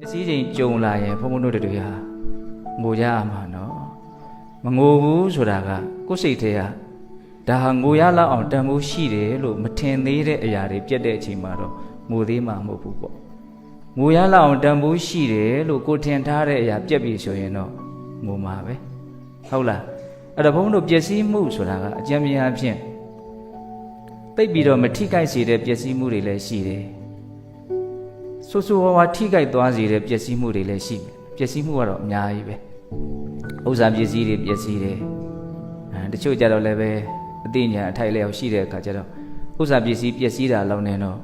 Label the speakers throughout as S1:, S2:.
S1: ပစ္စည်းချိန်ကြုံလာရင်ဘုံဘုံတို့တွေဟာငိုကြရမှာနော်မငိုဘူးဆိုတာကကိုယ်စိတ်ထဲကဒါဟာငိုရလောက်အောင်တန်ဖိုးရှိတယ်လို့မထင်သေးတဲ့အရာတွေပြတ်တဲ့အချိန်မှာတော့ငိုသေးမှာမဟုတ်ဘူးပေါ့ငိုရလောက်အောင်တန်ဖိုးရှိတယ်လို့ကိုယ်ထင်ထားတဲ့အရာပြတ်ပြီဆိုရင်တော့ငိုမှာပဲဟုတ်လားအဲ့တော့ဘုံဘုံတို့ပျက်စီးမှုဆိုတာကအကြံဉာဏ်အဖြစ်တိတ်ပြီးတော့မထိခိုက်စေတဲ့ပျက်စီးမှုတွေလည်းရှိတယ် ဆူဆူဝါဝါထိကြိုက်သွားစေတဲ့ပျက်စီးမှုတွေလည်းရှိတယ်ပျက်စီးမှုကတော့အများကြီးပဲဥစ္စာပစ္စည်းတွေပျက်စီးတယ်အဲတချို့ကြတော့လည်းပဲအသိဉာဏ်အထိုက်လျောက်ရှိတဲ့အခါကျတော့ဥစ္စာပစ္စည်းပျက်စီးတာလောက်နေတော့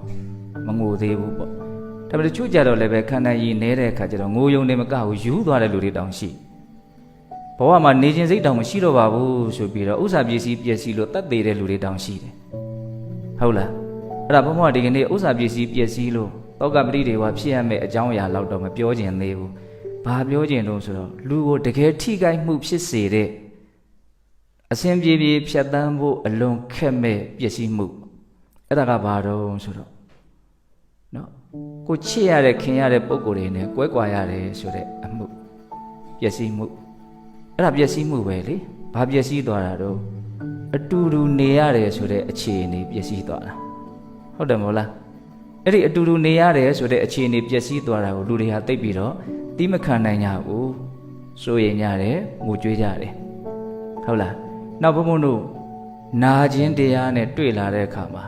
S1: မငိုသေးဘူးပေါ့ဒါပေမဲ့တချို့ကြတော့လည်းပဲခန္ဓာရည်နေတဲ့အခါကျတော့ငိုယုံနေမကဘူးယူသွားတဲ့လူတွေတောင်ရှိဘဝမှာနေခြင်းစိတ်တောင်မရှိတော့ပါဘူးဆိုပြီးတော့ဥစ္စာပစ္စည်းပျက်စီးလို့တတ်သေးတဲ့လူတွေတောင်ရှိတယ်ဟုတ်လားအဲ့ဒါဘုံဘဝဒီကနေ့ဥစ္စာပစ္စည်းပျက်စီးလို့ တောကပတိတွေကဖြစ်ရမယ့်အကြောင်းအရာလောက်တော့မပြောကျင်သေးဘူး။ဘာပြောကျင်တော့ဆိုတော့လူကိုတကယ်ထိခိုက်မှုဖြစ်စေတဲ့အစဉ်ပြေပြေဖြတ်တန်းဖို့အလွန်ခက်မဲ့ပစ္စည်းမှုအဲ့ဒါကဘာတော့ဆိုတော့နော်ကိုချစ်ရတဲ့ခင်ရတဲ့ပုံကိုယ်တွေနဲ့ကွဲကွာရတယ်ဆိုတဲ့အမှုပစ္စည်းမှုအဲ့ဒါပစ္စည်းမှုပဲလေဘာပစ္စည်းသွားတာတော့အတူတူနေရတယ်ဆိုတဲ့အခြေအနေပစ္စည်းသွားတာဟုတ်တယ်မဟုတ်လား အဲ့ဒီအတူတူနေရတယ်ဆိုတဲ့အခြေအနေပျက်စီးသွားတာကိုလူတွေဟာသိပ်ပြီးတော့တီးမခံနိုင်ကြဘူးစိုးရိမ်ကြတယ်ငိုကြွေးကြတယ်ဟုတ်လားနောက်ဘုံဘုံတို့နာခြင်းတရားနဲ့တွေ့လာတဲ့အခါမှာ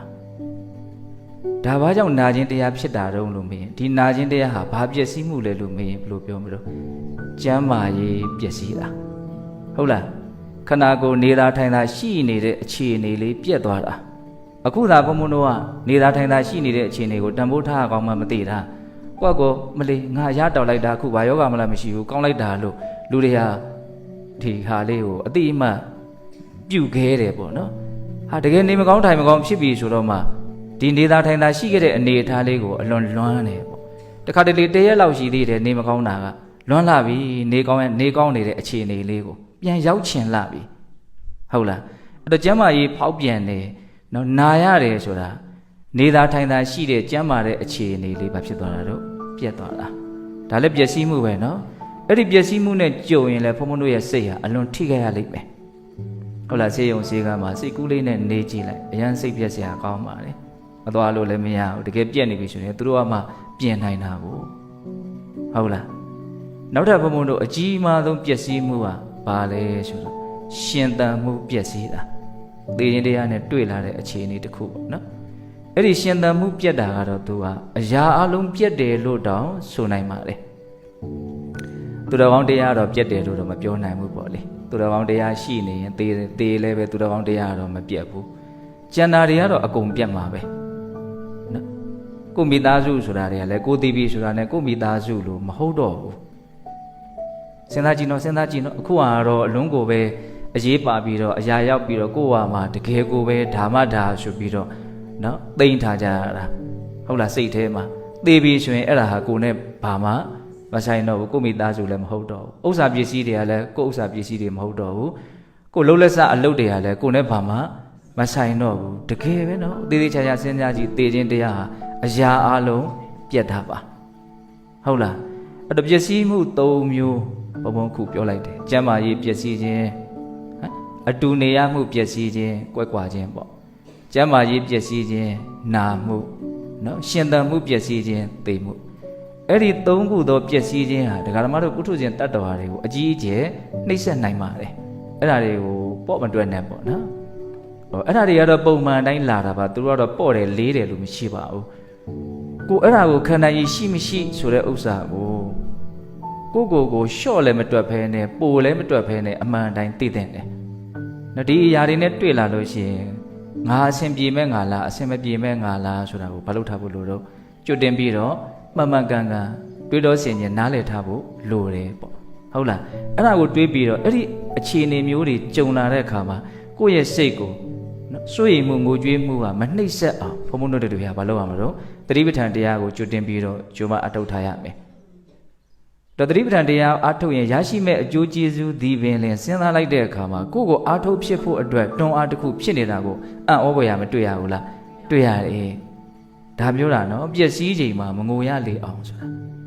S1: ဒါဘာကြောင့်နာခြင်းတရားဖြစ်တာတုံးလို့မင်းဒီနာခြင်းတရားဟာဘာပျက်စီးမှုလဲလို့မင်းဘယ်လိုပြောမလို့ကျမ်းမာရေးပျက်စီးတာဟုတ်လားခန္ဓာကိုယ်နေတာထိုင်တာရှိနေတဲ့အခြေအနေလေးပြက်သွားတာ အခုသာဘုံဘုံတို့ကနေတာထိုင်တာရှိနေတဲ့အခြေအနေကိုတန်ဖိုးထားအောင်မှမသိတာကိုယ့်ကိုမလီငါရတောက်လိုက်တာအခုဘာယောဂမလားမရှိဘူးကောင်းလိုက်တာလို့လူတွေဟာဒီဟာလေးကိုအတိအမှတ်ပြုတ်ခဲတယ်ပေါ့နော်ဟာတကယ်နေမကောင်းထိုင်မကောင်းဖြစ်ပြီဆိုတော့မှဒီနေတာထိုင်တာရှိခဲ့တဲ့အနေအထားလေးကိုအလွန်လွမ်းတယ်ပေါ့တခါတလေတရက်လောက်ရှိသေးတယ်နေမကောင်းတာကလွမ်းလာပြီနေကောင်းရဲ့နေကောင်းနေတဲ့အခြေအနေလေးကိုပြန်ရောက်ချင်လာပြီဟုတ်လားအဲ့တော့ကျမ်းမာရေးဖောက်ပြန်တယ် နော်နာရတယ်ဆိုတာနေသာထိုင်သာရှိတဲ့ကျမ်းမာတဲ့အခြေအနေလေးဘာဖြစ်သွားတာတော့ပြတ်သွားတာဒါလည်းပျက်စီးမှုပဲနော်အဲ့ဒီပျက်စီးမှုနဲ့ကြုံရင်လည်းဘုံဘုံတို့ရဲ့စိတ်ဟာအလွန်ထိခိုက်ရလိမ့်မယ်ဟုတ်လားစေယုံစေကမှာစိတ်ကူးလေးနဲ့နေကြည့်လိုက်အရန်စိတ်ပြက်စရာကောင်းပါလေမသွားလို့လည်းမရဘူးတကယ်ပြက်နေပြီဆိုရင်သူတို့ကမှပြင်နိုင်တာကိုဟုတ်လားနောက်ထပ်ဘုံဘုံတို့အကြီးအမားဆုံးပျက်စီးမှုကဘာလဲဆိုတော့ရှင်သန်မှုပျက်စီးတာ သေရင်တရားနဲ့တွေ့လာတဲ့အခြေအနေတစ်ခုပေါ့နော်အဲ့ဒီရှင်သန်မှုပြက်တာကတော့သူကအရာအလုံးပြက်တယ်လို့တောင်ဆိုနိုင်ပါတယ်သူတော်ကောင်းတရားတော့ပြက်တယ်လို့တော့မပြောနိုင်ဘူးပေါ့လေသူတော်ကောင်းတရားရှိနေရင်သေသေလည်းပဲသူတော်ကောင်းတရားတော့မပြက်ဘူးကျန်တာတွေကတော့အကုန်ပြက်မှာပဲနော်ကိုမိသားစုဆိုတာတွေကလည်းကိုတီးပြီးဆိုတာနဲ့ကိုမိသားစုလို့မဟုတ်တော့ဘူးစဉ်းစားကြည့်နော်စဉ်းစားကြည့်နော်အခုကတော့အလုံးကိုပဲ အရေးပါပြီးတော့အရာရောက်ပြီးတော့ကိုယ့်ဟာမှာတကယ်ကိုပဲဓမ္မဓာဆိုပြီးတော့နော်သိမ့်ထားကြရတာဟုတ်လားစိတ်ထဲမှာသေပြီဆိုရင်အဲ့ဒါဟာကိုယ်နဲ့ဘာမှမဆိုင်တော့ဘူးကိုယ့်မိသားစုလည်းမဟုတ်တော့ဘူးဥစ္စာပစ္စည်းတွေကလည်းကိုယ့်ဥစ္စာပစ္စည်းတွေမဟုတ်တော့ဘူးကိုယ်လုံးလက်စအလုပ်တွေကလည်းကိုယ်နဲ့ဘာမှမဆိုင်တော့ဘူးတကယ်ပဲနော်သေသေးချာချာစဉ်းစားကြည့်သေခြင်းတရားဟာအရာအလုံးပြတ်တာပါဟုတ်လားအဲ့တော့ပျက်စီးမှု၃မျိုးဘုံဘုံခုပြောလိုက်တယ်ကျမ်းမာရေးပျက်စီးခြင်းဟမ် အတူနေရမှုပျက်စီးခြင်းကွက်ကွာခြင်းပေါ့ကျမ်းမာရေးပျက်စီးခြင်းနာမှုနော်ရှင်သန်မှုပျက်စီးခြင်းသိမှုအဲ့ဒီ၃ခုသောပျက်စီးခြင်းဟာဒကာဓမ္မတို့ပုထုဇဉ်တတ္တဝါတွေကိုအကြီးအကျယ်နှိပ်စက်နိုင်ပါတယ်အဲ့ဒါတွေကိုပေါ့မတွက်နဲ့ပေါ့နော်ဟောအဲ့ဒါတွေကတော့ပုံမှန်တိုင်းလာတာပါသူတို့ကတော့ပေါ့တယ်လေးတယ်လို့မရှိပါဘူးကိုအဲ့ဒါကိုခန္ဓာကြီးရှိမရှိဆိုတဲ့ဥစ္စာကိုကိုကိုကိုရှော့လည်းမတွက်ဖဲနဲ့ပိုလည်းမတွက်ဖဲနဲ့အမှန်တိုင်းသိတဲ့တယ်။ နော်ဒီအရာတွေနဲ့တွေ့လာလို့ရှိရင်ငါအဆင်ပြေမဲ့ငါလားအဆင်မပြေမဲ့ငါလားဆိုတာကိုဘာလို့ထားဖို့လိုတော့ကြွတင်ပြီးတော့မှန်မှန်ကန်ကန်တွေးတော့ဆင်ခြင်နားလည်ထားဖို့လိုတယ်ပေါ့။ဟုတ်လားအဲ့ဒါကိုတွေးပြီးတော့အဲ့ဒီအခြေအနေမျိုးတွေကြုံလာတဲ့အခါမှာကိုယ့်ရဲ့စိတ်ကိုနော်စိုးရိမ်မှုငိုကြွေးမှုကမနှိမ့်ဆက်အောင်ဘုံဘုံတို့တွေကဘာလုပ်ရမလို့တတိပဋ္ဌာန်တရားကိုကျွတ်တင်ပြီးတော့ဂျုံမအထောက်ထားရမယ်တော့ တတိပဋ္ဌာန်တရားအထုတ်ရင်ရရှိမဲ့အကျိုးကျေးဇူးဒီပင်လင်စဉ်းစားလိုက်တဲ့အခါမှာကိုယ့်ကိုအားထုတ်ဖြစ်ဖို့အတွက်တွန်းအားတစ်ခုဖြစ်နေတာကိုအံ့ဩဖွယ်ရမတွေ့ရဘူးလားတွေ့ရတယ်ဒါပြောတာနော်ပျက်စီးချိန်မှာမငိုရလေအောင်ဆိုတာဟုတ်လား